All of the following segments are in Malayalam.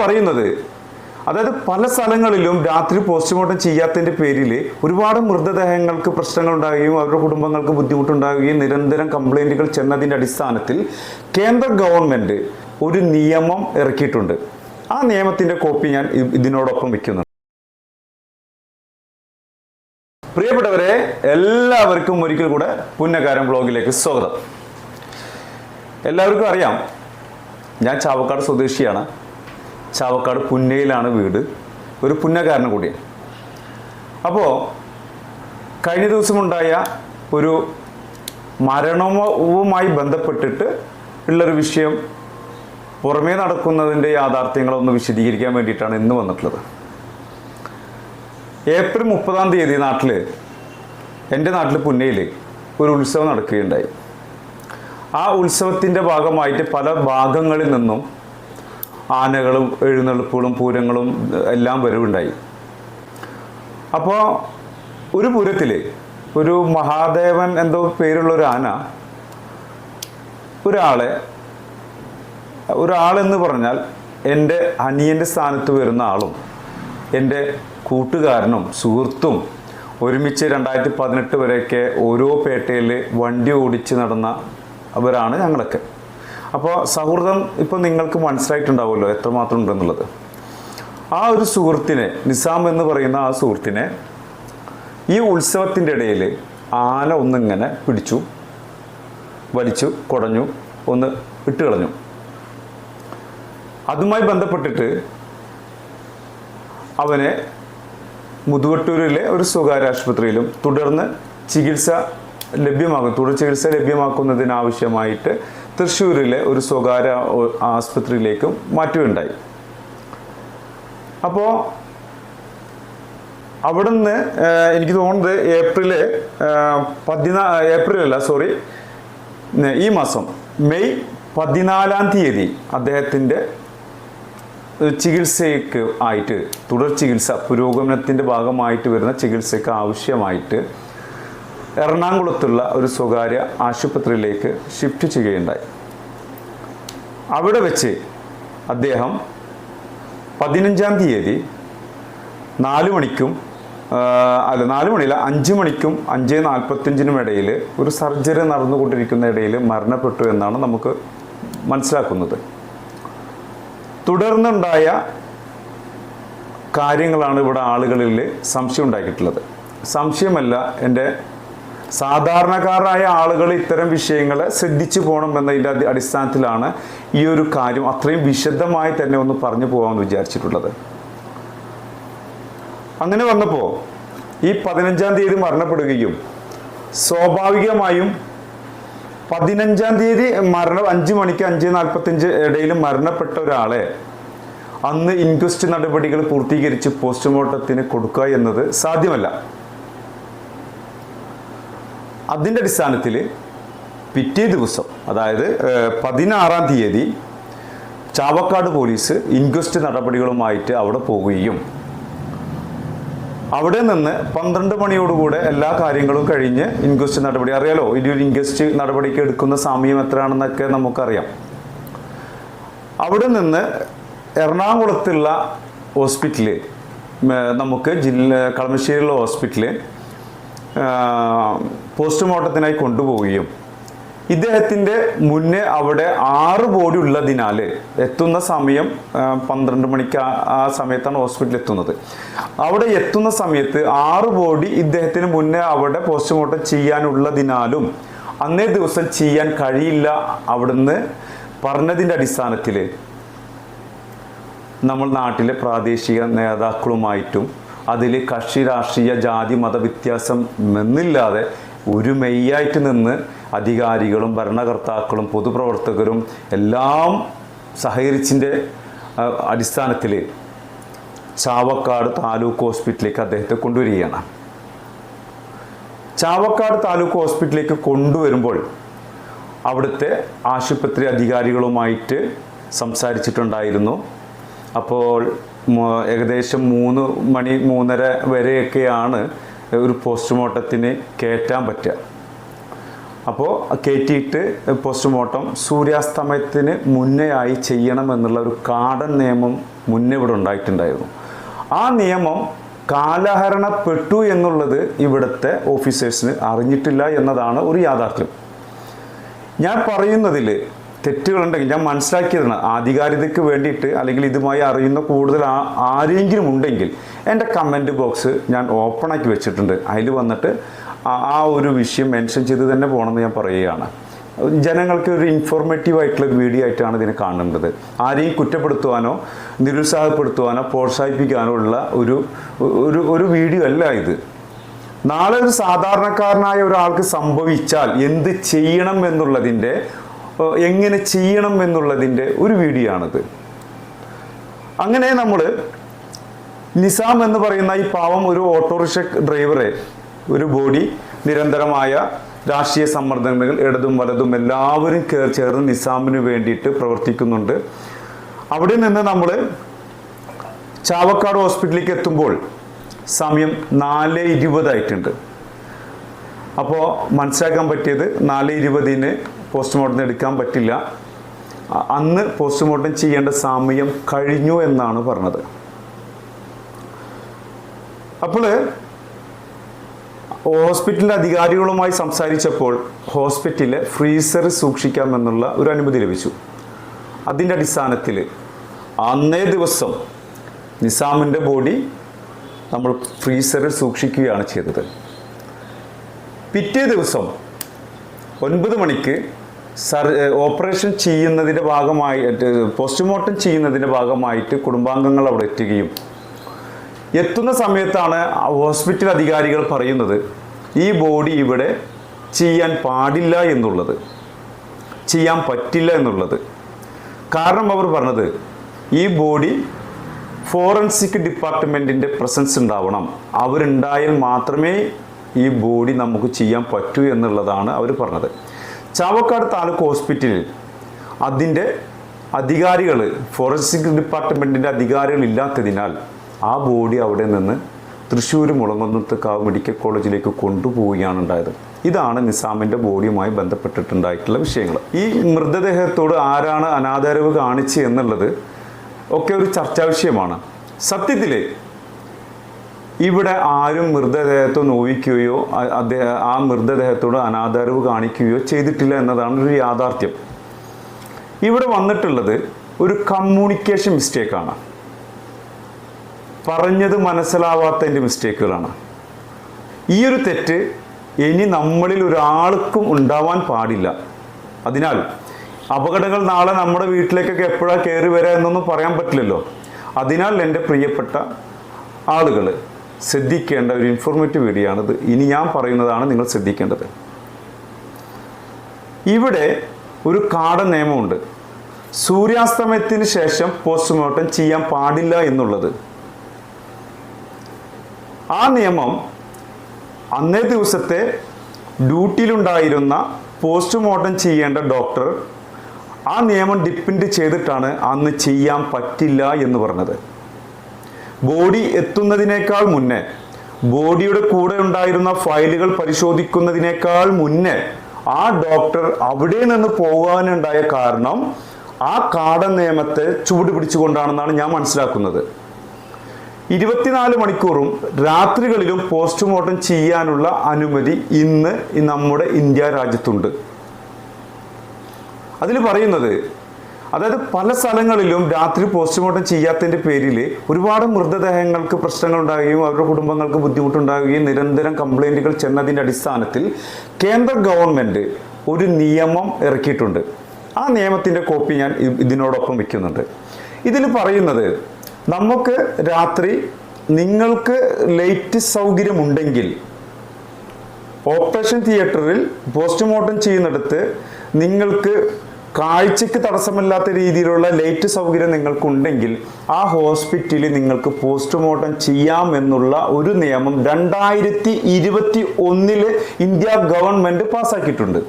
പറയുന്നത്. അതായത് പല സ്ഥലങ്ങളിലും രാത്രി പോസ്റ്റ്മോർട്ടം ചെയ്യാത്തതിന്റെ പേരിൽ ഒരുപാട് മൃതദേഹങ്ങൾക്ക് പ്രശ്നങ്ങൾ ഉണ്ടാകുകയും അവരുടെ കുടുംബങ്ങൾക്ക് ബുദ്ധിമുട്ടുണ്ടാകുകയും നിരന്തരം കംപ്ലൈന്റുകൾ ചെന്നതിന്റെ അടിസ്ഥാനത്തിൽ കേന്ദ്ര ഗവൺമെന്റ് ഒരു നിയമം ഇറക്കിയിട്ടുണ്ട്. ആ നിയമത്തിന്റെ കോപ്പി ഞാൻ ഇതിനോടൊപ്പം വെക്കുന്നു പ്രിയപ്പെട്ടവരെ എല്ലാവർക്കും ഒരിക്കൽ കൂടെ പുന്നകാരം ബ്ലോഗിലേക്ക് സ്വാഗതം. എല്ലാവർക്കും അറിയാം ഞാൻ ചാവക്കാട് സ്വദേശിയാണ്. ചാവക്കാട് പുന്നയിലാണ് വീട്. ഒരു പുന്നക്കാരനും കൂടിയാണ് അപ്പോൾ കഴിഞ്ഞ ദിവസമുണ്ടായ ഒരു മരണവുമായി ബന്ധപ്പെട്ടിട്ട് ഉള്ളൊരു വിഷയം പുറമേ നടക്കുന്നതിന്റെ യാഥാർത്ഥ്യങ്ങളൊന്ന് വിശദീകരിക്കാൻ വേണ്ടിയിട്ടാണ് ഇന്ന് വന്നിട്ടുള്ളത്. ഏപ്രിൽ മുപ്പതാം തീയതി നാട്ടിൽ എന്റെ നാട്ടിൽ പുന്നയിൽ ഒരു ഉത്സവം നടക്കുകയുണ്ടായി. ആ ഉത്സവത്തിന്റെ ഭാഗമായിട്ട് പല ഭാഗങ്ങളിൽ നിന്നും ആനകളും എഴുന്നള്ളിപ്പുകളും പൂരങ്ങളും എല്ലാം വരവുണ്ടായി. അപ്പോൾ ഒരു പൂരത്തിൽ ഒരു മഹാദേവൻ എന്തോ പേരുള്ള ഒരു ആന ഒരാളെ ഒരാളെന്ന് പറഞ്ഞാൽ എന്റെ അനിയന്റെ സ്ഥാനത്ത് വരുന്ന ആളും എന്റെ കൂട്ടുകാരനും സുഹൃത്തും ഒരുമിച്ച് രണ്ടായിരത്തി പതിനെട്ട് വരെയൊക്കെ ഓരോ പേട്ടയിൽ വണ്ടി ഓടിച്ച് നടന്ന അവരാണ് ഞങ്ങളൊക്കെ. അപ്പോൾ സൗഹൃദം ഇപ്പോൾ നിങ്ങൾക്ക് മനസ്സിലായിട്ടുണ്ടാവുമല്ലോ എത്രമാത്രം ഉണ്ടെന്നുള്ളത്. ആ ഒരു സുഹൃത്തിനെ നിസാം എന്ന് പറയുന്ന ആ സുഹൃത്തിനെ ഈ ഉത്സവത്തിന്റെ ഇടയിൽ ആന ഒന്നിങ്ങനെ പിടിച്ചു വലിച്ചു കുടഞ്ഞു ഒന്ന് ഇട്ട് കളഞ്ഞു. അതുമായി ബന്ധപ്പെട്ടിട്ട് അവനെ മുതുവട്ടൂരിലെ ഒരു സ്വകാര്യ ആശുപത്രിയിലും തുടർന്ന് ചികിത്സ ലഭ്യമാക്കും തുടർ ചികിത്സ ലഭ്യമാക്കുന്നതിനാവശ്യമായിട്ട് തൃശ്ശൂരിലെ ഒരു സ്വകാര്യ ആശുപത്രിയിലേക്കും മാറ്റുകയുണ്ടായി. അപ്പോൾ അവിടുന്ന് എനിക്ക് തോന്നുന്നത് ഏപ്രിൽ പതിനാ ഏപ്രിൽ അല്ല സോറി ഈ മാസം മെയ് പതിനാലാം തീയതി അദ്ദേഹത്തിന്റെ ചികിത്സയ്ക്ക് ആയിട്ട് തുടർ ചികിത്സ പുരോഗമനത്തിന്റെ ഭാഗമായിട്ട് വരുന്ന ചികിത്സയ്ക്ക് ആവശ്യമായിട്ട് എറണാകുളത്തുള്ള ഒരു സ്വകാര്യ ആശുപത്രിയിലേക്ക് ഷിഫ്റ്റ് ചെയ്യുകയുണ്ടായി. അവിടെ വെച്ച് അദ്ദേഹം പതിനഞ്ചാം തീയതി നാല് മണിക്കും അല്ല നാല് മണിയില്ല അഞ്ച് മണിക്കും അഞ്ച് നാൽപ്പത്തഞ്ചിനും ഇടയിൽ ഒരു സർജറി നടന്നുകൊണ്ടിരിക്കുന്ന ഇടയിൽ മരണപ്പെട്ടു എന്നാണ് നമുക്ക് മനസ്സിലാക്കുന്നത്. തുടർന്നുണ്ടായ കാര്യങ്ങളാണ് ഇവിടെ ആളുകളിൽ സംശയം ഉണ്ടാക്കിയിട്ടുള്ളത്. സംശയമല്ല എന്റെ സാധാരണക്കാരായ ആളുകൾ ഇത്തരം വിഷയങ്ങളെ ശ്രദ്ധിച്ചു പോകണം എന്നതിന്റെ അടിസ്ഥാനത്തിലാണ് ഈ ഒരു കാര്യം അത്രയും വിശദമായി തന്നെ ഒന്ന് പറഞ്ഞു പോകാമെന്ന് വിചാരിച്ചിട്ടുള്ളത്. അങ്ങനെ വന്നപ്പോൾ ഈ പതിനഞ്ചാം തീയതി മരണപ്പെടുകയും സ്വാഭാവികമായും പതിനഞ്ചാം തീയതി മരണം അഞ്ച് മണിക്ക് അഞ്ച് നാൽപ്പത്തഞ്ച് ഇടയിൽ മരണപ്പെട്ട ഒരാളെ അന്ന് ഇൻക്വസ്റ്റ് നടപടികൾ പൂർത്തീകരിച്ച് പോസ്റ്റ്മോർട്ടത്തിന് കൊടുക്കുക എന്നത് സാധ്യമല്ല. അതിന്റെ അടിസ്ഥാനത്തിൽ പിറ്റേ ദിവസം അതായത് പതിനാറാം തീയതി ചാവക്കാട് പോലീസ് ഇൻക്വസ്റ്റ് നടപടികളുമായിട്ട് അവിടെ പോവുകയും അവിടെ നിന്ന് പന്ത്രണ്ട് മണിയോടുകൂടെ എല്ലാ കാര്യങ്ങളും കഴിഞ്ഞ് ഇൻക്വസ്റ്റ് നടപടി. അറിയാലോ ഇനി ഒരു ഇൻക്വസ്റ്റ് നടപടിക്ക് എടുക്കുന്ന സമയം എത്രയാണെന്നൊക്കെ നമുക്കറിയാം. അവിടെ നിന്ന് എറണാകുളത്തുള്ള ഹോസ്പിറ്റലിൽ നമുക്ക് ജില്ല കളമശ്ശേരിയിലുള്ള ഹോസ്പിറ്റലിൽ പോസ്റ്റ്മോർട്ടത്തിനായി കൊണ്ടുപോവുകയും ഇദ്ദേഹത്തിന്റെ മുന്നേ അവിടെ ആറ് ബോഡി ഉള്ളതിനാൽ എത്തുന്ന സമയം പന്ത്രണ്ട് മണിക്ക് ആ സമയത്താണ് ഹോസ്പിറ്റലിൽ എത്തുന്നത്. അവിടെ എത്തുന്ന സമയത്ത് ആറ് ബോഡി ഇദ്ദേഹത്തിന് മുന്നേ അവിടെ പോസ്റ്റ്മോർട്ടം ചെയ്യാനുള്ളതിനാലും അന്നേ ദിവസം ചെയ്യാൻ കഴിയില്ല അവിടുന്ന് പറഞ്ഞതിന്റെ അടിസ്ഥാനത്തിൽ നമ്മൾ നാട്ടിലെ പ്രാദേശിക നേതാക്കളുമായിട്ടും അതിൽ കക്ഷി രാഷ്ട്രീയ ജാതി മത വ്യത്യാസം എന്നില്ലാതെ ഒരു മെയ്യായിട്ട് നിന്ന് അധികാരികളും ഭരണകർത്താക്കളും പൊതുപ്രവർത്തകരും എല്ലാം സഹകരിച്ചിന്റെ അടിസ്ഥാനത്തിൽ ചാവക്കാട് താലൂക്ക് ഹോസ്പിറ്റലിലേക്ക് അദ്ദേഹത്തെ കൊണ്ടുവരികയാണ്. ചാവക്കാട് താലൂക്ക് ഹോസ്പിറ്റലിലേക്ക് കൊണ്ടുവരുമ്പോൾ അവിടുത്തെ ആശുപത്രി അധികാരികളുമായിട്ട് സംസാരിച്ചിട്ടുണ്ടായിരുന്നു. അപ്പോൾ ഏകദേശം മൂന്ന് മണി മൂന്നര വരെയൊക്കെയാണ് ഒരു പോസ്റ്റ്മോർട്ടത്തിന് കയറ്റാൻ പറ്റുക. അപ്പോൾ കയറ്റിയിട്ട് പോസ്റ്റ്മോർട്ടം സൂര്യാസ്തമയത്തിന് മുന്നേ ആയി ചെയ്യണം എന്നുള്ള ഒരു കാടൻ നിയമം മുന്നേ ഇവിടെ ഉണ്ടായിട്ടുണ്ടായിരുന്നു. ആ നിയമം കാലഹരണപ്പെട്ടു എന്നുള്ളത് ഇവിടുത്തെ ഓഫീസേഴ്സിന് അറിഞ്ഞിട്ടില്ല എന്നതാണ് ഒരു യാഥാർത്ഥ്യം. ഞാൻ പറയുന്നതിൽ തെറ്റുകളുണ്ടെങ്കിൽ ഞാൻ മനസ്സിലാക്കിയതാണ്. ആധികാരികതയ്ക്ക് വേണ്ടിയിട്ട് അല്ലെങ്കിൽ ഇതുമായി അറിയുന്ന കൂടുതൽ ആരെങ്കിലും ഉണ്ടെങ്കിൽ എന്റെ കമന്റ് ബോക്സ് ഞാൻ ഓപ്പണാക്കി വെച്ചിട്ടുണ്ട്. അതിൽ വന്നിട്ട് ആ- ഒരു വിഷയം മെൻഷൻ ചെയ്ത് തന്നെ പോകണമെന്ന് ഞാൻ പറയുകയാണ്. ജനങ്ങൾക്ക് ഒരു ഇൻഫോർമേറ്റീവ് ആയിട്ടുള്ള വീഡിയോ ആയിട്ടാണ് ഇതിനെ കാണേണ്ടത് ആരെയും കുറ്റപ്പെടുത്തുവാനോ നിരുത്സാഹപ്പെടുത്തുവാനോ പ്രോത്സാഹിപ്പിക്കാനോ ഉള്ള ഒരു ഒരു ഒരു വീഡിയോ അല്ല ഇത്. നാളെ ഒരു സാധാരണക്കാരനായ ഒരാൾക്ക് സംഭവിച്ചാൽ എന്ത് ചെയ്യണം എന്നുള്ളതിന്റെ എങ്ങനെ ചെയ്യണം എന്നുള്ളതിന്റെ ഒരു വീഡിയോ ആണിത്. അങ്ങനെ നമ്മൾ നിസാം എന്ന് പറയുന്ന ഈ പാവം ഒരു ഓട്ടോറിക്ഷ ഡ്രൈവറെ ഒരു ബോഡി നിരന്തരമായ രാഷ്ട്രീയ സമ്മർദ്ദങ്ങൾ ഇടതും വലതും എല്ലാവരും കയറി ചേർന്ന് നിസാമിന് വേണ്ടിയിട്ട് പ്രവർത്തിക്കുന്നുണ്ട്. അവിടെ നിന്ന് നമ്മൾ ചാവക്കാട് ഹോസ്പിറ്റലിലേക്ക് എത്തുമ്പോൾ സമയം നാല് ഇരുപതായിട്ടുണ്ട് അപ്പോൾ മനസ്സിലാക്കാൻ പറ്റിയത് നാല് ഇരുപതിന് പോസ്റ്റ്മോർട്ടം എടുക്കാൻ പറ്റില്ല. അന്ന് പോസ്റ്റ്മോർട്ടം ചെയ്യേണ്ട സമയം കഴിഞ്ഞു എന്നാണ് പറഞ്ഞത്. അപ്പോൾ ഹോസ്പിറ്റലിലെ അധികാരികളുമായി സംസാരിച്ചപ്പോൾ ഹോസ്പിറ്റലിൽ ഫ്രീസർ സൂക്ഷിക്കാമെന്നുള്ള ഒരു അനുമതി ലഭിച്ചു. അതിന്റെ അടിസ്ഥാനത്തിൽ അന്നേ ദിവസം നിസാമിന്റെ ബോഡി നമ്മൾ ഫ്രീസറിൽ സൂക്ഷിക്കുകയാണ് ചെയ്തത്. പിറ്റേ ദിവസം ഒൻപത് മണിക്ക് സർ ഓപ്പറേഷൻ ചെയ്യുന്നതിന്റെ ഭാഗമായി പോസ്റ്റ്മോർട്ടം ചെയ്യുന്നതിന്റെ ഭാഗമായിട്ട് കുടുംബാംഗങ്ങൾ അവിടെ എത്തുകയും എത്തുന്ന സമയത്താണ് ഹോസ്പിറ്റൽ അധികാരികൾ പറയുന്നത് ഈ ബോഡി ഇവിടെ ചെയ്യാൻ പാടില്ല എന്നുള്ളത് ചെയ്യാൻ പറ്റില്ല എന്നുള്ളത്. കാരണം അവർ പറഞ്ഞത് ഈ ബോഡി ഫോറൻസിക് ഡിപ്പാർട്ട്മെന്റിന്റെ പ്രസൻസ് ഉണ്ടാവണം. അവരുണ്ടായാൽ മാത്രമേ ഈ ബോഡി നമുക്ക് ചെയ്യാൻ പറ്റൂ എന്നുള്ളതാണ് അവർ പറഞ്ഞത്. ചാവക്കാട് താലൂക്ക് ഹോസ്പിറ്റലിൽ അതിന്റെ അധികാരികൾ ഫോറൻസിക് ഡിപ്പാർട്ട്മെന്റിന്റെ അധികാരികൾ ഇല്ലാത്തതിനാൽ ആ ബോഡി അവിടെ നിന്ന് തൃശ്ശൂർ മുളങ്ങുന്നത്തുകാവ് മെഡിക്കൽ കോളേജിലേക്ക് കൊണ്ടുപോവുകയാണ് ഉണ്ടായത്. ഇതാണ് നിസാമിന്റെ ബോഡിയുമായി ബന്ധപ്പെട്ടിട്ടുണ്ടായിട്ടുള്ള വിഷയങ്ങൾ. ഈ മൃതദേഹത്തോട് ആരാണ് അനാദരവ് കാണിച്ച് എന്നുള്ളത് ഒക്കെ ഒരു ചർച്ചാ വിഷയമാണ്. സത്യത്തിൽ ഇവിടെ ആരും മൃതദേഹത്തെ നോവിക്കുകയോ അദ്ദേഹം ആ മൃതദേഹത്തോട് അനാദരവ് കാണിക്കുകയോ ചെയ്തിട്ടില്ല എന്നതാണ് ഒരു യാഥാർത്ഥ്യം. ഇവിടെ വന്നിട്ടുള്ളത് ഒരു കമ്മ്യൂണിക്കേഷൻ മിസ്റ്റേക്കാണ് പറഞ്ഞത് മനസ്സിലാവാത്തതിന്റെ മിസ്റ്റേക്കുകളാണ് ഈ ഒരു തെറ്റ് ഇനി നമ്മളിൽ ഒരാൾക്കും ഉണ്ടാവാൻ പാടില്ല. അതിനാൽ അപകടങ്ങൾ നാളെ നമ്മുടെ വീട്ടിലേക്കൊക്കെ എപ്പോഴാണ് കയറി വരിക എന്നൊന്നും പറയാൻ പറ്റില്ലല്ലോ. അതിനാൽ എന്റെ പ്രിയപ്പെട്ട ആളുകൾ ശ്രദ്ധിക്കേണ്ട ഒരു ഇൻഫോർമേറ്റീവ് വീഡിയോ ആണിത് ഇനി ഞാൻ പറയുന്നതാണ് നിങ്ങൾ ശ്രദ്ധിക്കേണ്ടത്. ഇവിടെ ഒരു കാട നിയമമുണ്ട്. സൂര്യാസ്തമയത്തിന് ശേഷം പോസ്റ്റ്മോർട്ടം ചെയ്യാൻ പാടില്ല എന്നുള്ളത്. ആ നിയമം അന്നേ ദിവസത്തെ ഡ്യൂട്ടിയിലുണ്ടായിരുന്ന പോസ്റ്റ്മോർട്ടം ചെയ്യേണ്ട ഡോക്ടർ ആ നിയമം ഡിപ്പെൻഡ് ചെയ്തിട്ടാണ് അന്ന് ചെയ്യാൻ പറ്റില്ല എന്ന് പറഞ്ഞത്. ബോഡി എത്തുന്നതിനേക്കാൾ മുന്നേ ബോഡിയുടെ കൂടെ ഉണ്ടായിരുന്ന ഫയലുകൾ പരിശോധിക്കുന്നതിനേക്കാൾ മുന്നേ ആ ഡോക്ടർ അവിടെ നിന്ന് പോകാനുണ്ടായ കാരണം ആ കാട നിയമത്തെ ചൂട് പിടിച്ചുകൊണ്ടാണെന്നാണ് ഞാൻ മനസ്സിലാക്കുന്നത്. ഇരുപത്തിനാല് മണിക്കൂറും രാത്രികളിലും പോസ്റ്റ്മോർട്ടം ചെയ്യാനുള്ള അനുമതി ഇന്ന് നമ്മുടെ ഇന്ത്യ രാജ്യത്തുണ്ട്. അതിൽ പറയുന്നത് അതായത് പല സ്ഥലങ്ങളിലും രാത്രി പോസ്റ്റ്മോർട്ടം ചെയ്യാത്തതിന്റെ പേരിൽ ഒരുപാട് മൃതദേഹങ്ങൾക്ക് പ്രശ്നങ്ങൾ ഉണ്ടാകുകയും അവരുടെ കുടുംബങ്ങൾക്ക് ബുദ്ധിമുട്ടുണ്ടാകുകയും നിരന്തരം കംപ്ലൈന്റുകൾ ചെന്നതിന്റെ അടിസ്ഥാനത്തിൽ കേന്ദ്ര ഗവൺമെന്റ് ഒരു നിയമം ഇറക്കിയിട്ടുണ്ട്. ആ നിയമത്തിന്റെ കോപ്പി ഞാൻ ഇതിനോടൊപ്പം വയ്ക്കുന്നുണ്ട് ഇതിൽ പറയുന്നത് നമുക്ക് രാത്രി നിങ്ങൾക്ക് ലൈറ്റ് സൗകര്യമുണ്ടെങ്കിൽ ഓപ്പറേഷൻ തിയേറ്ററിൽ പോസ്റ്റ്മോർട്ടം ചെയ്യുന്നിടത്ത് നിങ്ങൾക്ക് കാഴ്ചയ്ക്ക് തടസ്സമില്ലാത്ത രീതിയിലുള്ള ലൈറ്റ് സൗകര്യം നിങ്ങൾക്കുണ്ടെങ്കിൽ ആ ഹോസ്പിറ്റലിൽ നിങ്ങൾക്ക് പോസ്റ്റ്മോർട്ടം ചെയ്യാമെന്നുള്ള ഒരു നിയമം രണ്ടായിരത്തി ഇരുപത്തി ഒന്നിൽ ഇന്ത്യ ഗവൺമെന്റ് പാസ്സാക്കിയിട്ടുണ്ട്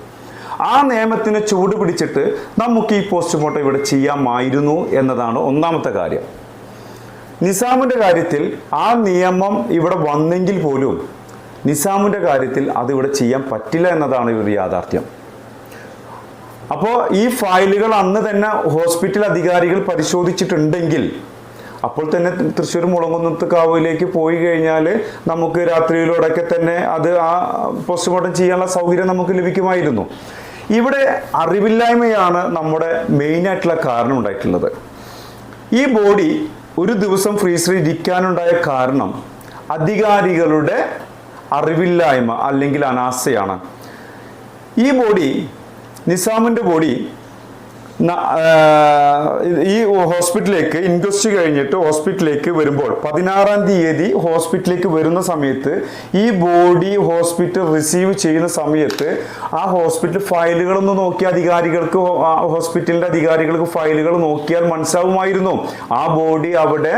ആ നിയമത്തിന് ചൂട് പിടിച്ചിട്ട് നമുക്ക് ഈ പോസ്റ്റ്മോർട്ടം ഇവിടെ ചെയ്യാമായിരുന്നു എന്നതാണ് ഒന്നാമത്തെ കാര്യം. നിസാമിന്റെ കാര്യത്തിൽ ആ നിയമം ഇവിടെ വന്നെങ്കിൽ പോലും നിസാമിന്റെ കാര്യത്തിൽ അതിവിടെ ചെയ്യാൻ പറ്റില്ല എന്നതാണ് ഒരു യാഥാർത്ഥ്യം. അപ്പോൾ ഈ ഫയലുകൾ അന്ന് തന്നെ ഹോസ്പിറ്റൽ അധികാരികൾ പരിശോധിച്ചിട്ടുണ്ടെങ്കിൽ അപ്പോൾ തന്നെ തൃശ്ശൂർ മുളങ്കുന്നത്ത് കാവിലേക്ക് പോയി കഴിഞ്ഞാൽ നമുക്ക് രാത്രിയിലൂടെയൊക്കെ തന്നെ അത് ആ പോസ്റ്റ്മോർട്ടം ചെയ്യാനുള്ള സൗകര്യം നമുക്ക് ലഭിക്കുമായിരുന്നു. ഇവിടെ അറിവില്ലായ്മയാണ് നമ്മുടെ മെയിനായിട്ടുള്ള കാരണം ഉണ്ടായിട്ടുള്ളത്. ഈ ബോഡി ഒരു ദിവസം ഫ്രീസറിൽ ഇരിക്കാനുണ്ടായ കാരണം അധികാരികളുടെ അറിവില്ലായ്മ അല്ലെങ്കിൽ അനാസയാണ് ഈ ബോഡി നിസാമിന്റെ ബോഡി ഈ ഹോസ്പിറ്റലിലേക്ക് ഇൻക്വസ്റ്റ് കഴിഞ്ഞിട്ട് ഹോസ്പിറ്റലിലേക്ക് വരുമ്പോൾ പതിനാറാം തീയതി ഹോസ്പിറ്റലിലേക്ക് വരുന്ന സമയത്ത് ഈ ബോഡി ഹോസ്പിറ്റൽ റിസീവ് ചെയ്യുന്ന സമയത്ത് ആ ഹോസ്പിറ്റൽ ഫയലുകളൊന്ന് നോക്കി അധികാരികൾക്ക് ഹോസ്പിറ്റലിന്റെ അധികാരികൾക്ക് ഫയലുകൾ നോക്കിയാൽ മനസ്സിലാവുമായിരുന്നു ആ ബോഡി അവിടെ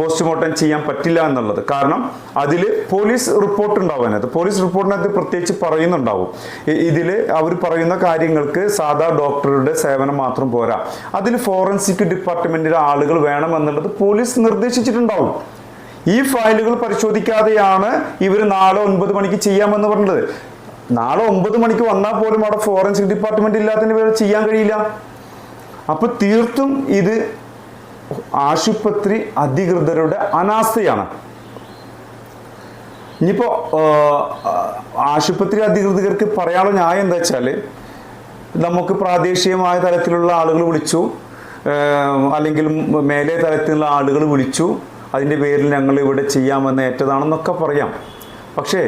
പോസ്റ്റ്മോർട്ടം ചെയ്യാൻ പറ്റില്ല എന്നുള്ളത്. കാരണം അതിൽ പോലീസ് റിപ്പോർട്ട് ഉണ്ടാവും അതിനകത്ത് പോലീസ് റിപ്പോർട്ടിനകത്ത് പ്രത്യേകിച്ച് പറയുന്നുണ്ടാവും. ഇതിൽ അവർ പറയുന്ന കാര്യങ്ങൾക്ക് സാധാ ഡോക്ടറുടെ സേവനം മാത്രം പോരാ. അതിൽ ഫോറൻസിക് ഡിപ്പാർട്ട്മെന്റിലെ ആളുകൾ വേണം എന്നുള്ളത് പോലീസ് നിർദ്ദേശിച്ചിട്ടുണ്ടാവും. ഈ ഫയലുകൾ പരിശോധിക്കാതെയാണ് ഇവർ നാളെ ഒൻപത് മണിക്ക് ചെയ്യാമെന്ന് പറഞ്ഞത്. നാളെ ഒമ്പത് മണിക്ക് വന്നാൽ പോലും അവിടെ ഫോറൻസിക് ഡിപ്പാർട്ട്മെന്റ് ഇല്ലാത്തതിന് പേര് ചെയ്യാൻ കഴിയില്ല. അപ്പൊ തീർത്തും ഇത് ആശുപത്രി അധികൃതരുടെ അനാസ്ഥയാണ്. ഇനിയിപ്പോ ആശുപത്രി അധികൃതർക്ക് പറയാനുള്ള ന്യായം എന്താ വെച്ചാൽ നമുക്ക് പ്രാദേശികമായ തലത്തിലുള്ള ആളുകൾ വിളിച്ചു അല്ലെങ്കിൽ മേലെ തലത്തിലുള്ള ആളുകൾ വിളിച്ചു അതിന്റെ പേരിൽ ഞങ്ങൾ ഇവിടെ ചെയ്യാമെന്ന് ഏറ്റതാണെന്നൊക്കെ പറയാം. പക്ഷേ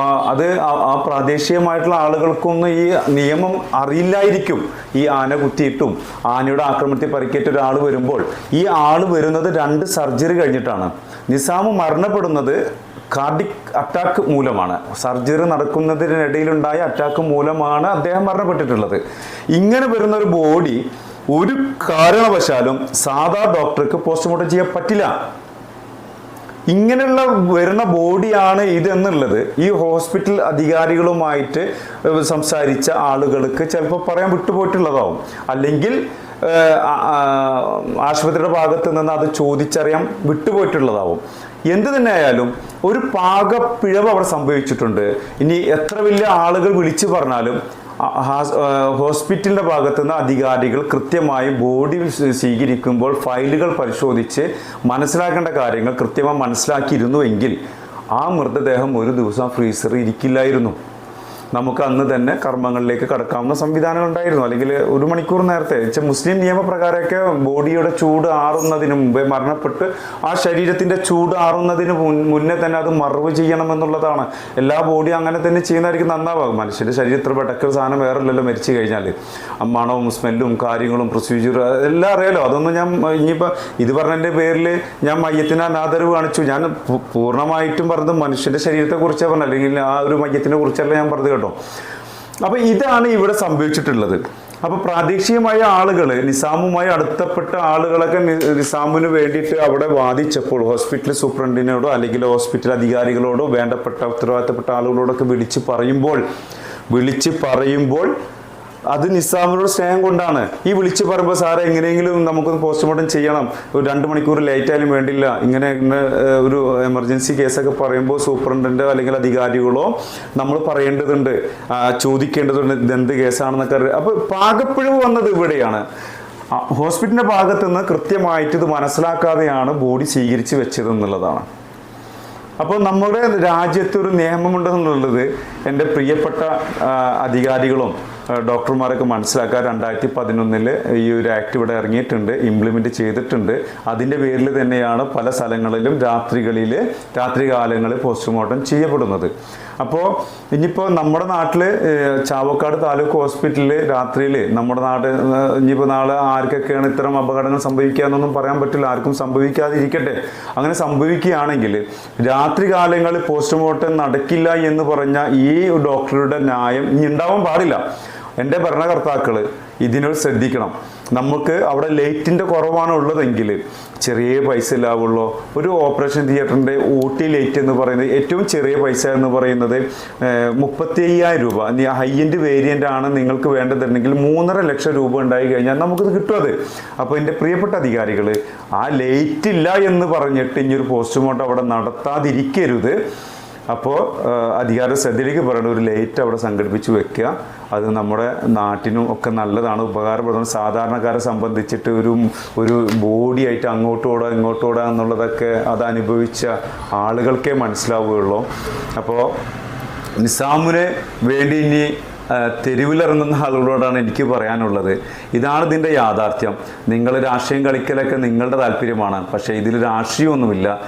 അത് ആ- പ്രാദേശികമായിട്ടുള്ള ആളുകൾക്കൊന്നും ഈ നിയമം അറിയില്ലായിരിക്കും. ഈ ആന കുത്തിയിട്ടും ആനയുടെ ആക്രമണത്തിൽ പരിക്കേറ്റ ഒരാൾ വരുമ്പോൾ ഈ ആൾ വരുന്നത് രണ്ട് സർജറി കഴിഞ്ഞിട്ടാണ്. നിസാമ് മരണപ്പെടുന്നത് കാർഡിക് അറ്റാക്ക് മൂലമാണ്. സർജറി നടക്കുന്നതിനിടയിലുണ്ടായ അറ്റാക്ക് മൂലമാണ് അദ്ദേഹം മരണപ്പെട്ടിട്ടുള്ളത്. ഇങ്ങനെ വരുന്ന ഒരു ബോഡി ഒരു കാരണവശാലും സാധാ ഡോക്ടർക്ക് പോസ്റ്റ്മോർട്ടം ചെയ്യാൻ പറ്റില്ല. ഇങ്ങനെയുള്ള വരുന്ന ബോഡിയാണ് ഇതെന്നുള്ളത്. ഈ ഹോസ്പിറ്റൽ അധികാരികളുമായിട്ട് സംസാരിച്ച ആളുകൾക്ക് ചിലപ്പോൾ പറയാൻ വിട്ടുപോയിട്ടുള്ളതാവും. അല്ലെങ്കിൽ ആശുപത്രിയുടെ ഭാഗത്ത് നിന്ന് അത് ചോദിച്ചറിയാൻ വിട്ടുപോയിട്ടുള്ളതാവും. എന്ത് തന്നെ ആയാലും ഒരു പാകപ്പിഴവ് അവിടെ സംഭവിച്ചിട്ടുണ്ട്. ഇനി എത്ര വലിയ ആളുകൾ വിളിച്ചു പറഞ്ഞാലും ആ- ഭാഗത്തുനിന്ന് അധികാരികൾ കൃത്യമായി ബോഡി സ്വീ- സ്വീകരിക്കുമ്പോൾ ഫയലുകൾ പരിശോധിച്ച് മനസ്സിലാക്കേണ്ട കാര്യങ്ങൾ കൃത്യമായി മനസ്സിലാക്കിയിരുന്നുവെങ്കിൽ ആ മൃതദേഹം ഒരു ദിവസം ഫ്രീസറിൽ ഇരിക്കില്ലായിരുന്നു. നമുക്ക് അന്ന് തന്നെ കർമ്മങ്ങളിലേക്ക് കടക്കാവുന്ന സംവിധാനം ഉണ്ടായിരുന്നു. അല്ലെങ്കിൽ ഒരു മണിക്കൂർ നേരത്തെ. മുസ്ലിം നിയമപ്രകാരമൊക്കെ ബോഡിയുടെ ചൂട് ആറുന്നതിന് മുമ്പേ മരണപ്പെട്ട് ആ ശരീരത്തിന്റെ ചൂട് ആറുന്നതിന് മുന്നേ തന്നെ അത് മറവ് ചെയ്യണം എന്നുള്ളതാണ്. എല്ലാ ബോഡിയും അങ്ങനെ തന്നെ ചെയ്യുന്നതായിരിക്കും നന്നാവുക മനുഷ്യന്റെ ശരീരത്തിൽ പെട്ടൊക്കെ സാധനം വേറെ ഇല്ലല്ലോ മരിച്ചു കഴിഞ്ഞാൽ മണവും സ്മെല്ലും കാര്യങ്ങളും പ്രൊസീജിയർ എല്ലാം അറിയാലോ. അതൊന്നും ഞാൻ ഇനിയിപ്പോൾ ഇത് പറഞ്ഞതിന്റെ പേരിൽ ഞാൻ മയ്യത്തിന് അനാദരവ് കാണിച്ചു. ഞാൻ പൂർണമായിട്ടും പറഞ്ഞത് മനുഷ്യന്റെ ശരീരത്തെ കുറിച്ചാണ് പറഞ്ഞത്. അല്ലെങ്കിൽ ആ ഒരു മയ്യത്തിനെ കുറിച്ചല്ല ഞാൻ പറഞ്ഞത് കേട്ടോ അപ്പൊ ഇതാണ് ഇവിടെ സംഭവിച്ചിട്ടുള്ളത്. അപ്പൊ പ്രാദേശികമായ ആളുകൾ നിസാമുമായി അടുത്തപ്പെട്ട ആളുകളൊക്കെ നിസാമിന് വേണ്ടിയിട്ട് അവിടെ വാദിച്ചപ്പോൾ ഹോസ്പിറ്റൽ സൂപ്രണ്ടിനോടോ അല്ലെങ്കിൽ ഹോസ്പിറ്റൽ അധികാരികളോടോ വേണ്ടപ്പെട്ട ഉത്തരവാദിത്തപ്പെട്ട ആളുകളോടൊക്കെ വിളിച്ച് പറയുമ്പോൾ വിളിച്ച് പറയുമ്പോൾ അത് നിസാമിനോട് സ്നേഹം കൊണ്ടാണ്. ഈ വിളിച്ചു പറയുമ്പോൾ സാറേ എങ്ങനെയെങ്കിലും നമുക്ക് പോസ്റ്റ്മോർട്ടം ചെയ്യണം. ഒരു രണ്ട് മണിക്കൂർ ലേറ്റ് ആയാലും വേണ്ടില്ല. ഇങ്ങനെ ഒരു എമർജൻസി കേസൊക്കെ പറയുമ്പോൾ സൂപ്രണ്ടന്റോ അല്ലെങ്കിൽ അധികാരികളോ നമ്മൾ പറയേണ്ടതുണ്ട്. ചോദിക്കേണ്ടതുണ്ട് ഇതെന്ത് കേസാണെന്നൊക്കെ അപ്പോൾ പാകപ്പിഴവ് വന്നത് ഇവിടെയാണ്. ഹോസ്പിറ്റലിന്റെ ഭാഗത്ത് നിന്ന് കൃത്യമായിട്ട് ഇത് മനസ്സിലാക്കാതെയാണ് ബോഡി സ്വീകരിച്ച് വെച്ചത് എന്നുള്ളതാണ് അപ്പോൾ നമ്മുടെ രാജ്യത്ത് ഒരു നിയമമുണ്ടെന്നുള്ളത് എന്റെ പ്രിയപ്പെട്ട അധികാരികളും ഡോക്ടർമാരൊക്കെ മനസ്സിലാക്കുക രണ്ടായിരത്തി പതിനൊന്നിൽ ഈ ഒരു ആക്ട് ഇവിടെ ഇറങ്ങിയിട്ടുണ്ട് ഇംപ്ലിമെന്റ് ചെയ്തിട്ടുണ്ട്. അതിന്റെ പേരിൽ തന്നെയാണ് പല സ്ഥലങ്ങളിലും രാത്രികളിൽ രാത്രികാലങ്ങളിൽ പോസ്റ്റ്മോർട്ടം ചെയ്യപ്പെടുന്നത്. അപ്പോൾ ഇനിയിപ്പോൾ നമ്മുടെ നാട്ടിൽ ചാവക്കാട് താലൂക്ക് ഹോസ്പിറ്റലിൽ രാത്രിയിൽ നമ്മുടെ നാട് ഇനിയിപ്പോൾ നാളെ ആർക്കൊക്കെയാണ് ഇത്തരം അപകടങ്ങൾ സംഭവിക്കുക എന്നൊന്നും പറയാൻ പറ്റില്ല. ആർക്കും സംഭവിക്കാതിരിക്കട്ടെ. അങ്ങനെ സംഭവിക്കുകയാണെങ്കിൽ രാത്രി കാലങ്ങളിൽ പോസ്റ്റ്മോർട്ടം നടക്കില്ല എന്ന് പറഞ്ഞ ഈ ഡോക്ടറുടെ ന്യായം ഇനി ഉണ്ടാവാൻ പാടില്ല. എന്റെ ഭരണകർത്താക്കൾ ഇതിനൊരു ശ്രദ്ധിക്കണം. നമുക്ക് അവിടെ ലൈറ്റിന്റെ കുറവാണ് ഉള്ളതെങ്കിൽ ചെറിയ പൈസ ലാവുള്ളൂ ഒരു ഓപ്പറേഷൻ തിയേറ്ററിന്റെ ഊട്ടി ലൈറ്റ് എന്ന് പറയുന്നത് ഏറ്റവും ചെറിയ പൈസ എന്ന് പറയുന്നത് മുപ്പത്തി അയ്യായിരം രൂപ. ഹൈ എൻഡ് വേരിയന്റ് ആണ് നിങ്ങൾക്ക് വേണ്ടതുണ്ടെങ്കിൽ മൂന്നര ലക്ഷം രൂപ ഉണ്ടായി കഴിഞ്ഞാൽ നമുക്കത് കിട്ടും അത്. അപ്പോൾ എന്റെ പ്രിയപ്പെട്ട അധികാരികൾ ആ ലൈറ്റ് ഇല്ല എന്ന് പറഞ്ഞിട്ട് ഇനി ഒരു പോസ്റ്റ്മോർട്ടം അവിടെ നടത്താതിരിക്കരുത്. അപ്പോൾ അധികാര ശ്രദ്ധയിലേക്ക് പറയുന്ന ഒരു ലൈറ്റ് അവിടെ സംഘടിപ്പിച്ച് വെക്കുക. അത് നമ്മുടെ നാട്ടിനും ഒക്കെ നല്ലതാണ്. ഉപകാരപ്രദമാണ്. സാധാരണക്കാരെ സംബന്ധിച്ചിട്ട് ഒരു ഒരു ബോഡി ആയിട്ട് അങ്ങോട്ടും ഓടാം എന്നുള്ളതൊക്കെ അത് അനുഭവിച്ച ആളുകൾക്കേ മനസ്സിലാവുകയുള്ളൂ. അപ്പോൾ നിസാമിന് വേണ്ടി ഇനി തെരുവിലിറങ്ങുന്ന ആളുകളോടാണ് എനിക്ക് പറയാനുള്ളത്. ഇതാണ് ഇതിന്റെ യാഥാർത്ഥ്യം. നിങ്ങൾ രാഷ്ട്രീയം കളിക്കലൊക്കെ നിങ്ങളുടെ താല്പര്യമാണ്. പക്ഷേ ഇതിൽ രാഷ്ട്രീയമൊന്നുമില്ല.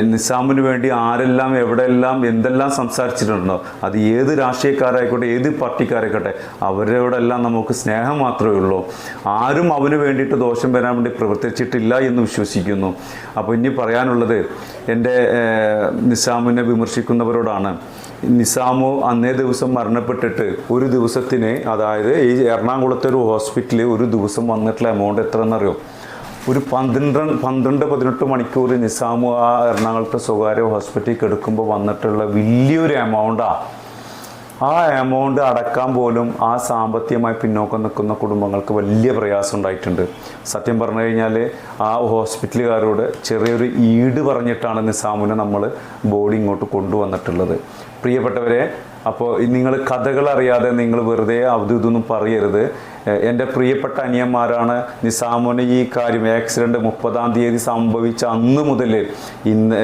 നിസാമിന് വേണ്ടി ആരെല്ലാം എവിടെയെല്ലാം എന്തെല്ലാം സംസാരിച്ചിട്ടുണ്ടോ അത് ഏത് രാഷ്ട്രീയക്കാരായിക്കോട്ടെ ഏത് പാർട്ടിക്കാരായിക്കോട്ടെ അവരോടെല്ലാം നമുക്ക് സ്നേഹം മാത്രമേ ഉള്ളൂ. ആരും അവന് വേണ്ടിയിട്ട് ദോഷം വരാൻ വേണ്ടി പ്രവർത്തിച്ചിട്ടില്ല എന്ന് വിശ്വസിക്കുന്നു. അപ്പോൾ ഇനി പറയാനുള്ളത് എന്റെ നിസാമിനെ വിമർശിക്കുന്നവരോടാണ്. നിസാമു അന്നേ ദിവസം മരണപ്പെട്ടിട്ട് ഒരു ദിവസത്തിന് അതായത് ഈ എറണാകുളത്തെ ഒരു ഹോസ്പിറ്റലിൽ ഒരു ദിവസം വന്നിട്ടുള്ള എമൗണ്ട് എത്ര എന്നറിയോ ഒരു പന്ത്രണ്ട് പന്ത്രണ്ട് പതിനെട്ട് മണിക്കൂർ നിസാമു ആ എറണാകുളത്തെ സ്വകാര്യ ഹോസ്പിറ്റലിൽ കിടക്കുമ്പോൾ വന്നിട്ടുള്ള വലിയൊരു എമൗണ്ടാണ് ആ. എമൗണ്ട് അടക്കാൻ പോലും ആ സാമ്പത്തികമായി പിന്നോക്കം നിൽക്കുന്ന കുടുംബങ്ങൾക്ക് വലിയ പ്രയാസം ഉണ്ടായിട്ടുണ്ട്. സത്യം പറഞ്ഞു കഴിഞ്ഞാൽ ആ ഹോസ്പിറ്റലുകാരോട് ചെറിയൊരു ഈട് പറഞ്ഞിട്ടാണ് നിസാമിനെ നമ്മൾ ബോഡി ഇങ്ങോട്ട് കൊണ്ടുവന്നിട്ടുള്ളത്. പ്രിയപ്പെട്ടവരെ അപ്പോൾ നിങ്ങൾ കഥകൾ അറിയാതെ നിങ്ങൾ വെറുതെ അതും ഇതൊന്നും പറയരുത്. എന്റെ പ്രിയപ്പെട്ട അനിയന്മാരാണ് നിസാമുന് ഈ കാര്യം ആക്സിഡന്റ് മുപ്പതാം തീയതി സംഭവിച്ച അന്ന് മുതൽ ഇന്ന്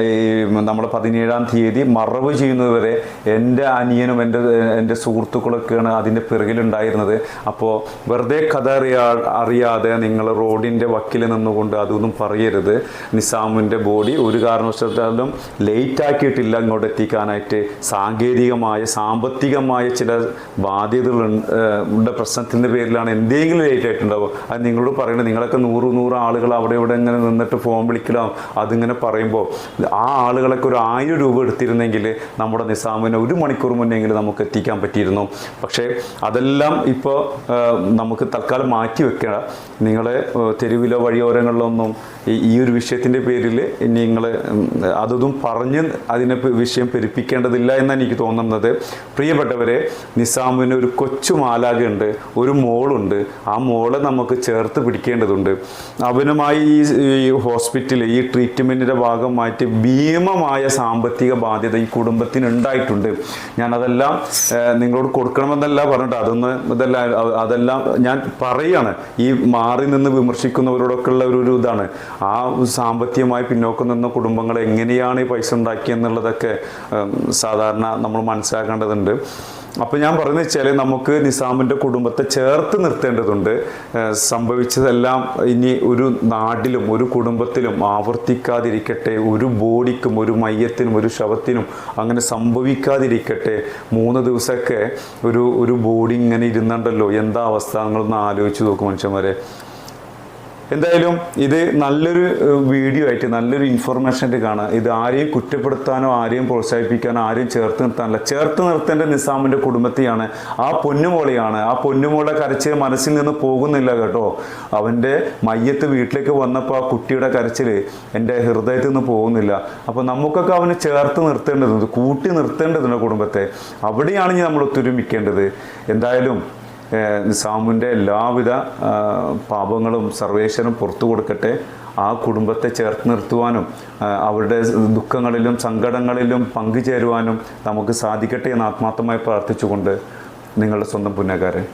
നമ്മൾ പതിനേഴാം തീയതി മറവ് ചെയ്യുന്നതുവരെ എന്റെ അനിയനും എന്റെ എന്റെ സുഹൃത്തുക്കളൊക്കെയാണ് അതിന്റെ പിറകിലുണ്ടായിരുന്നത്. അപ്പോൾ വെറുതെ കഥ അറിയാ അറിയാതെ നിങ്ങൾ റോഡിന്റെ വക്കിൽ നിന്നുകൊണ്ട് അതൊന്നും പറയരുത്. നിസാമിന്റെ ബോഡി ഒരു കാരണവശാലും ലേറ്റ് ആക്കിയിട്ടില്ല ഇങ്ങോട്ട് എത്തിക്കാനായിട്ട്. സാങ്കേതികമായ സാമ്പത്തികമായ ചില ബാധ്യതകളുടെ പ്രശ്നത്തിന്റെ പേരിലാണ് എന്തെങ്കിലും ലേറ്റ് ആയിട്ടുണ്ടാവും? അത് നിങ്ങളോട് പറയുന്നത് നിങ്ങളൊക്കെ നൂറ് നൂറ് ആളുകൾ അവിടെ ഇവിടെ ഇങ്ങനെ നിന്നിട്ട് ഫോൺ വിളിക്കലാം അതിങ്ങനെ പറയുമ്പോൾ ആ ആളുകളൊക്കെ ഒരു ആയിരം രൂപ എടുത്തിരുന്നെങ്കിൽ നമ്മുടെ നിസാമിനെ ഒരു മണിക്കൂർ മുന്നെങ്കിലും നമുക്ക് എത്തിക്കാൻ പറ്റിയിരുന്നു. പക്ഷേ അതെല്ലാം ഇപ്പോൾ നമുക്ക് തൽക്കാലം മാറ്റി വെക്കണം നിങ്ങളെ തെരുവിലോ വഴിയോരങ്ങളിലൊന്നും ഈ- ഒരു വിഷയത്തിന്റെ പേരിൽ നിങ്ങൾ അതൊന്നും പറഞ്ഞ് അതിനെ വിഷയം പെരുപ്പിക്കേണ്ടതില്ല എന്നാണ് എനിക്ക് തോന്നുന്നത്. പ്രിയപ്പെട്ടവരെ നിസാമിന് ഒരു കൊച്ചു മാലാകയുണ്ട് ഒരു മോളുണ്ട്. ആ മോളെ നമുക്ക് ചേർത്ത് പിടിക്കേണ്ടതുണ്ട്. അവനുമായി ഈ ഹോസ്പിറ്റൽ ഈ ട്രീറ്റ്മെന്റിന്റെ ഭാഗമായിട്ട് ഭീമമായ സാമ്പത്തിക ബാധ്യത ഈ കുടുംബത്തിന് ഉണ്ടായിട്ടുണ്ട്. ഞാനതെല്ലാം നിങ്ങളോട് കൊടുക്കണമെന്നല്ല പറഞ്ഞിട്ട് അതൊന്ന് ഇതെല്ലാം അതെല്ലാം ഞാൻ പറയാണ്. ഈ മാറി നിന്ന് വിമർശിക്കുന്നവരോടൊക്കെ ഉള്ള ഒരു ഇതാണ്. ആ സാമ്പത്തികമായി പിന്നോക്കം നിന്ന കുടുംബങ്ങൾ എങ്ങനെയാണ് ഈ പൈസ ഉണ്ടാക്കിയെന്നുള്ളതൊക്കെ സാധാരണ നമ്മൾ മനസ്സിലാക്കേണ്ടതുണ്ട്. അപ്പോൾ ഞാൻ പറയുന്നത് വെച്ചാൽ നമുക്ക് നിസാമിന്റെ കുടുംബത്തെ ചേർത്ത് നിർത്തേണ്ടതുണ്ട്. സംഭവിച്ചതെല്ലാം ഇനി ഒരു നാട്ടിലും ഒരു കുടുംബത്തിലും ആവർത്തിക്കാതിരിക്കട്ടെ ഒരു ബോഡിക്കും ഒരു മയ്യത്തിനും ഒരു ശവത്തിനും അങ്ങനെ സംഭവിക്കാതിരിക്കട്ടെ. മൂന്ന് ദിവസമൊക്കെ ഒരു ഒരു ബോഡി ഇങ്ങനെ ഇരുന്നുണ്ടല്ലോ? എന്താ അവസ്ഥ? നിങ്ങളൊന്ന് ആലോചിച്ച് നോക്കും മനുഷ്യന്മാരെ. എന്തായാലും ഇത് നല്ലൊരു വീഡിയോ ആയിട്ട് നല്ലൊരു ഇൻഫർമേഷൻ ആയിട്ട് കാണാം. ഇത് ആരെയും കുറ്റപ്പെടുത്താനോ ആരെയും പ്രോത്സാഹിപ്പിക്കാനോ ആരെയും ചേർത്ത് നിർത്താനല്ല. ചേർത്ത് നിർത്തേണ്ട നിസാമിന്റെ കുടുംബത്തെയാണ്. ആ പൊന്നുമോളെയാണ്. ആ പൊന്നുമോളെ കരച്ചിൽ മനസ്സിൽ നിന്ന് പോകുന്നില്ല കേട്ടോ. അവന്റെ മയ്യത്ത് വീട്ടിലേക്ക് വന്നപ്പോൾ ആ കുട്ടിയുടെ കരച്ചിൽ എന്റെ ഹൃദയത്തിൽ നിന്ന് പോകുന്നില്ല. അപ്പോൾ നമുക്കൊക്കെ അവനെ ചേർത്ത് നിർത്തേണ്ടതുണ്ട് കൂട്ടി നിർത്തേണ്ടതുണ്ട് കുടുംബത്തെ. അവിടെയാണ് ഇനി നമ്മൾ ഒത്തൊരുമിക്കേണ്ടത്. എന്തായാലും ഏഹ് സാമുവിന്റെ എല്ലാവിധ പാപങ്ങളും സർവേശ്വരം പുറത്തു കൊടുക്കട്ടെ. ആ കുടുംബത്തെ ചേർത്ത് നിർത്തുവാനും അവരുടെ ദുഃഖങ്ങളിലും സങ്കടങ്ങളിലും പങ്കുചേരുവാനും നമുക്ക് സാധിക്കട്ടെ എന്ന് ആത്മാർത്ഥമായി പ്രാർത്ഥിച്ചുകൊണ്ട് നിങ്ങളുടെ സ്വന്തം പുന്നകാരൻ